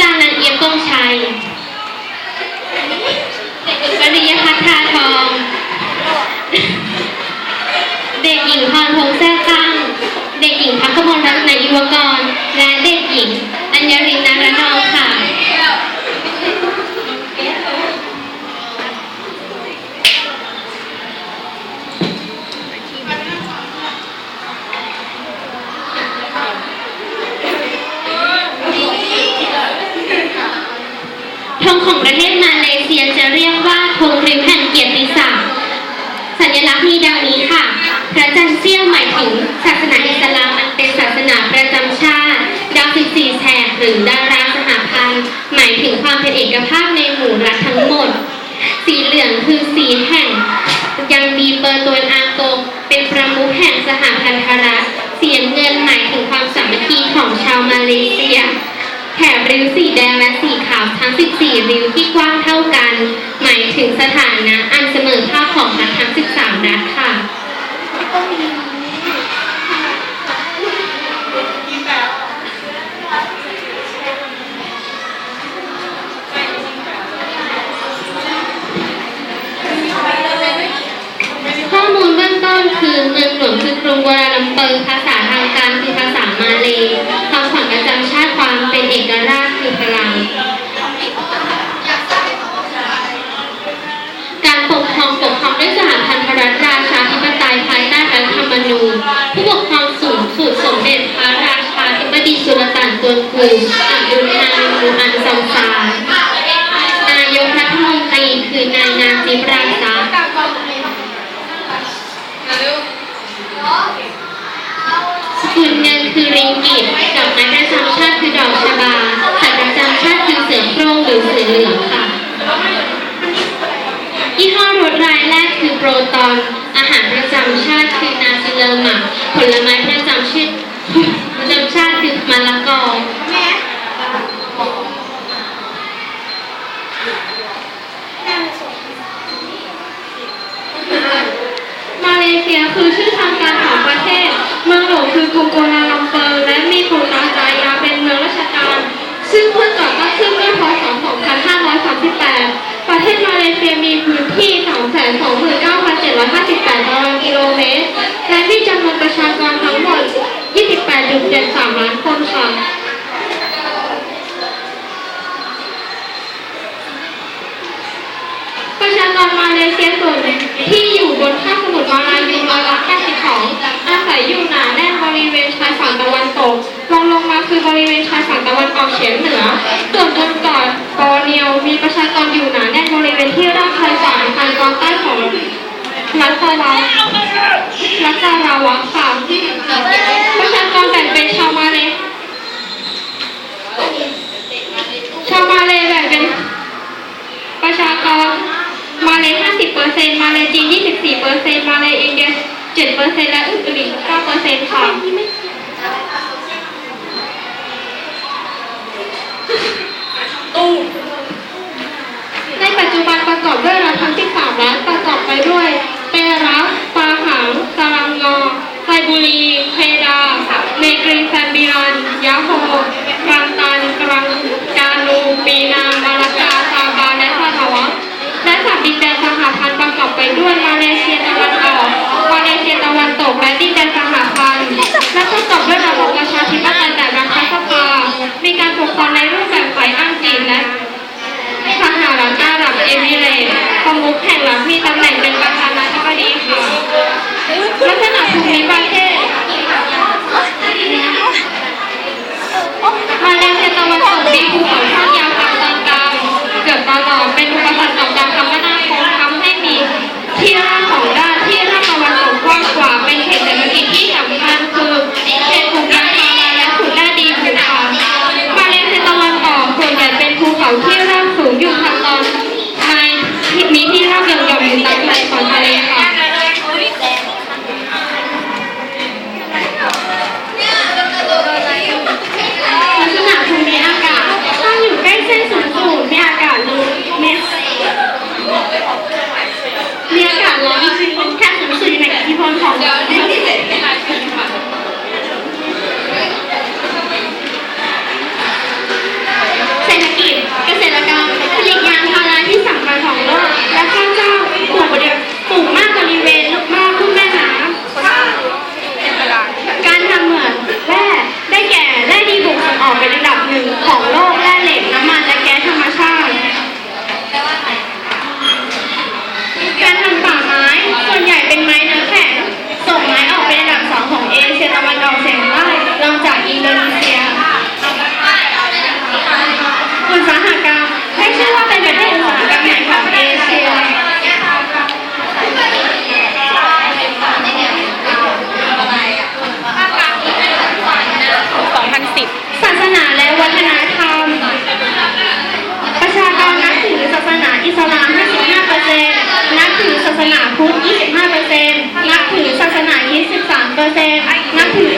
ดานันเอียบกงชัย เด็กหญิงปริยพัฒนาทอง เด็กหญิงพรพงษ์แท้ตั้ง เด็กหญิงพักกมลรัตนยุวกร และเด็กหญิง อัญญรินนารนองค่ะ ของประเทศมาเลเซียจะเรียกว่าธงริ้วแห่งเกียรติศักดิ์สัญลักษณ์มีดังนี้ค่ะ พระจันทร์เสี้ยวหมายถึงศาสนาอิสลามอันเป็นศาสนาประจำชาติ ดาว14แฉกหรือดาราสหพันธ์หมายถึงความเป็นเอกภาพในหมู่รัฐทั้งหมด สีเหลืองคือสีแห่ง ยังมีเปอร์ตัวนอาโกเป็นประมุขแห่งสหพันธรัฐเสีน้ำเงินหมายถึงความสามัคคีของชาวมาเลเซีย แถบริ้วสีแดงและสีขาวทั้ง 14 ริ้วที่กว้างเท่ากัน หมายถึงสถานะอันเสมอภาคของรัฐทั้ง 13 รัฐค่ะข้อมูลเบื้องต้นคือเมืองหลวงคือกรุงวลาลัมเปอร์ภา ต่านตวนกูอับดุลฮามิมูอันซัมซานนายกรัฐมนตรีคือนายนาจิบราซาสกุลเงินคือริงกิตดอกไม้ประจำชาติคือดอกชบาสัตว์ประจำชาติคือเสือโคร่งหรือเสือเหลืองค่ะยี่ห้อรถรายแรกคือโปรตอน อาหารประจำชาติคือนาซิเลอร์มักผลไม้ประจำชาติประจำชาติคือมะละกอ มาเลเซียคือชื่อทางการของประเทศ เมืองหลวงคือกรุงกัวลาลัมเปอร์ และมีปูตาจายาเป็นเมืองราชการ ซึ่งเพิ่งก่อตั้งขึ้นเมื่อพศ 2538 ประเทศ มาเลเซียมีพื้นที่ 229,758ตารางกิโลเมตร และมีจำนวนประชากรทั้งหมด 28.73 ล้านคนค่ะประชากรมาเลเซียส่วนที่อยู่บนคาบสมุทรมาลายูร้อยละ82อาศัยอยู่หนาแน่นบริเวณชายฝั่งตะวันตก รองลงมาคือบริเวณชายฝั่งตะวันออกเฉียงเหนือ ส่วนบนเกาะบอร์เนียวมีประชากรอยู่หนาแน่นบริเวณที่ราบชายฝั่งทางตอนใต้ของรัฐสวารัฐสาราวะค่ะ ประชากรแบ่งเป็นชาวมาเลชาวมาเลแบ่งเป็น ประชากรมาเลย50เปอร์เซ็นต์มาเลยจีน24เปอร์เซ็นต์มาเลยอินเดีย7เปอร์เซ็นต์และอื่นๆอีก9เปอร์เซ็นต์ค่ะ ในปัจจุบันประกอบด้วยรัฐทั้ง13รัฐประกอบไปด้วยเปรัสปาหังสลังงอไซบุรีเคดา เมกรีแซมบิรัน ยาโฮกรังตันกรังกานูปีนามาลากาซาบาและซาทาวะและสามดินแดนสหพันธ์ประกอบไป ด้วยมาเลเซียตะวันออกมาเลเซียตะวันตกและดินแดนสหพันธ์และประกอบด้วยระบบประชาธิปไตยแบบรัฐสภามีการปกครองในรูปแบบฝ่ายอ้างจีนและสหรัฐอาหรับเอมิเรตส์ประมุขแห่งรัฐมีตำแหน่งเป็นประธานาธิบดีค่ะลักษณะภูมิประเทศ い、なく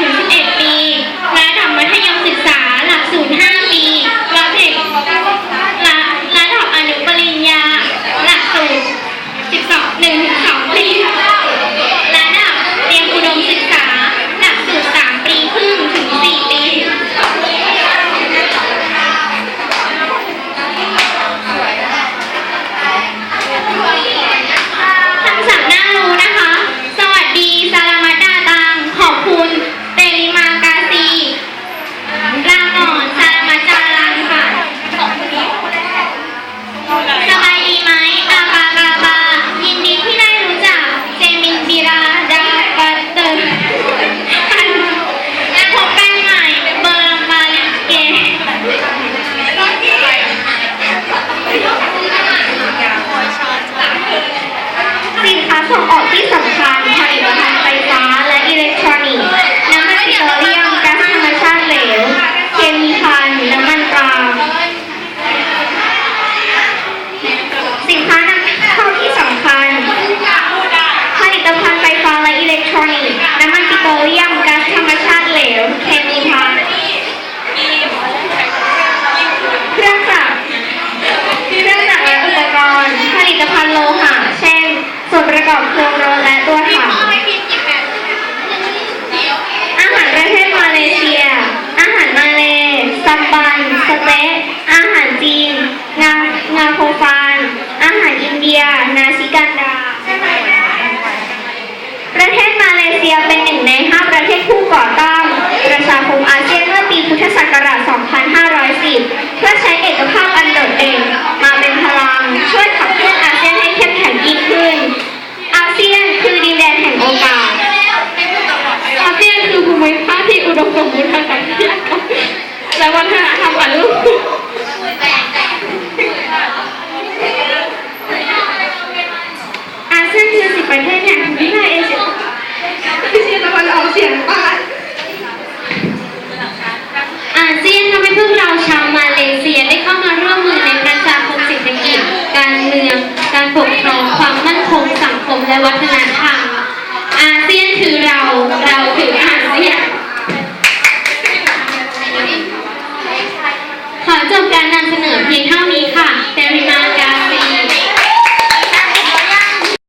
Okay. ปกครอง ความมั่นคงสังคมและวัฒนธรรม